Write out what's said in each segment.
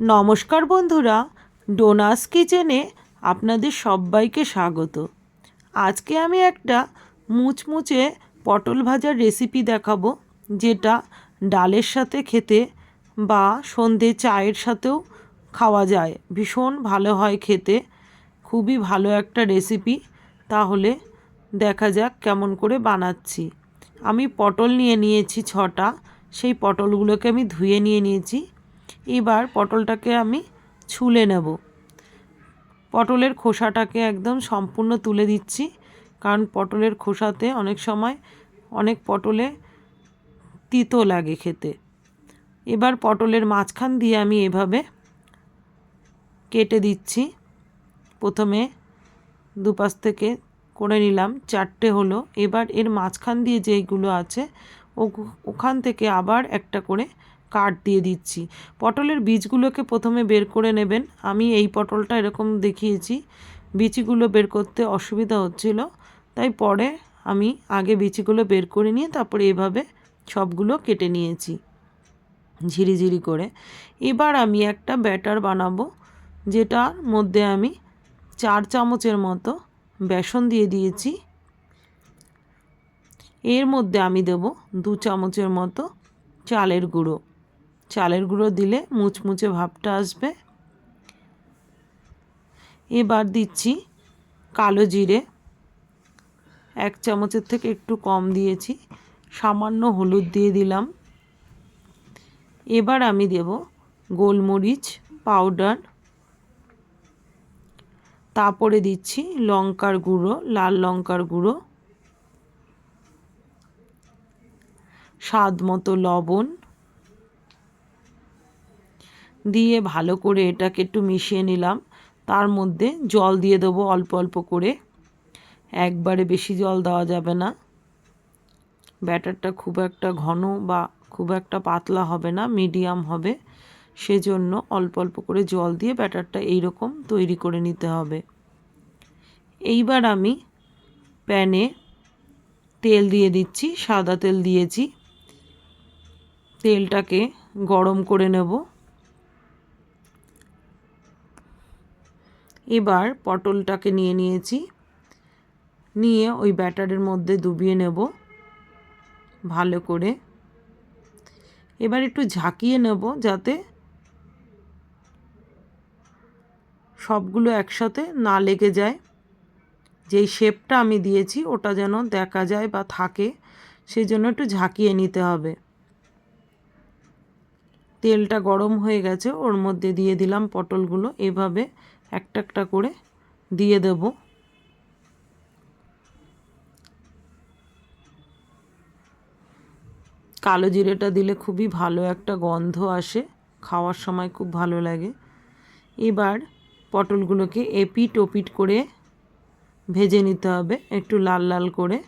নমস্কার বন্ধুরা, ডোনাস কিচেনে আপনাদের সবাইকে স্বাগত। আজকে আমি একটা মুচমুচে পটল ভাজার রেসিপি দেখাবো, যেটা ডালের সাথে খেতে বা সন্ধে চায়ের সাথেও খাওয়া যায়। ভীষণ ভালো হয় খেতে, খুবই ভালো একটা রেসিপি। তাহলে দেখা যাক কেমন করে বানাচ্ছি। আমি পটল নিয়ে নিয়েছি ছটা, সেই পটলগুলোকে আমি ধুয়ে নিয়ে নিয়েছি। এবার পটলটাকে আমি ছুলে নেব। পটলের খোসাটাকে একদম সম্পূর্ণ তুলে দিচ্ছি, কারণ পটলের খোসাতে অনেক সময় অনেক পটলে তিতো লাগে খেতে। এবার পটলের মাঝখান দিয়ে আমি এভাবে কেটে দিচ্ছি। প্রথমে দুপাশ থেকে করে নিলাম, চারটে হলো। এবার এর মাঝখান দিয়ে যেইগুলো আছে ওখান থেকে আবার একটা করে কাট দিয়ে দিচ্ছি। পটলের বীজগুলোকে প্রথমে বের করে নেবেন। আমি এই পটলটা এরকম দেখিয়েছি। বিচিগুলো বের করতে অসুবিধা হচ্ছিল। তাই পরে আমি আগে বিচিগুলো বের করে নিয়ে তারপরে এভাবে সবগুলো কেটে নিয়েছি ঝিরিঝিরি করে। এবার আমি একটা ব্যাটার বানাবো, যেটার মধ্যে আমি চার চামচের মতো বেসন দিয়ে দিয়েছি। এর মধ্যে আমি দেব দু চামচের মতো চালের গুঁড়ো। চালের গুঁড়ো দিলে মুচমুচে ভাবটা আসবে। এবার দিচ্ছি কালো জিরে। এক চামচের থেকে একটু কম দিয়েছি, সামান্য হলুদ দিয়ে দিলাম। এবার আমি দেব গোলমরিচ পাউডার। তারপরে দিচ্ছি লঙ্কার গুঁড়ো, লাল লঙ্কার গুঁড়ো। স্বাদ মতো লবণ। দিয়ে ভালো করে এটাকে একটু মিশিয়ে নিলাম। তার মধ্যে জল দিয়ে দেবো অল্প অল্প করে। একবারে বেশি জল দেওয়া যাবে না। ব্যাটারটা খুব একটা ঘন বা খুব একটা পাতলা হবে না, মিডিয়াম হবে। সেজন্য অল্প অল্প করে জল দিয়ে ব্যাটারটা এইরকম তৈরি করে নিতে হবে। এইবার আমি প্যানে তেল দিয়ে দিচ্ছি, সাদা তেল দিয়েছি। তেলটাকে গরম করে নেব। এবার পটলটাকে নিয়ে নিয়েছি। নিয়ে ওই ব্যাটারের মধ্যে ডুবিয়ে নেব। ভালো করে। এবার একটু ঝাঁকিয়ে নেব যাতে সবগুলো একসাথে না লেগে যায়। যেই শেপটা আমি দিয়েছি ওটা যেন দেখা যায় বা থাকে সেই জন্য একটু ঝাঁকিয়ে নিতে হবে। তেলটা গরম হয়ে গেছে, ওর মধ্যে দিয়ে দিলাম পটলগুলো। এভাবে একটা একটা করে দিয়ে দেব। কালো জিরেটা দিলে খুবই ভালো একটা গন্ধ আসে, খাওয়ার সময় খুব ভালো লাগে। এবার পটলগুলোকে এপিট ওপিট করে ভেজে নিতে হবে, একটু লাল লাল করে।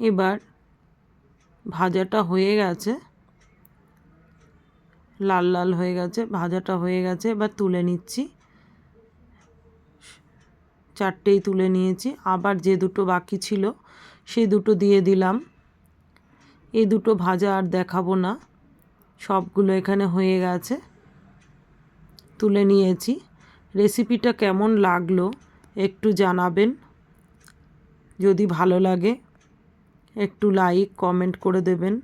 এবার ভাজাটা হয়ে গেছে। লাল লাল হয়ে গেছে, ভাজাটা হয়ে গেছে। এবার তুলে নিচ্ছি। চারটেই তুলে নিয়েছি। আবার যে দুটো বাকি ছিল সেই দুটো দিয়ে দিলাম। এই দুটো ভাজা আর দেখাবো না। সবগুলো এখানে হয়ে গেছে। তুলে নিয়েছি। রেসিপিটা কেমন লাগল একটু জানাবেন। যদি ভালো লাগে একটু লাইক কমেন্ট করে দেবেন।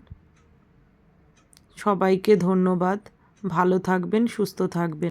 সবাইকে ধন্যবাদ। ভালো থাকবেন সুস্থ থাকবেন।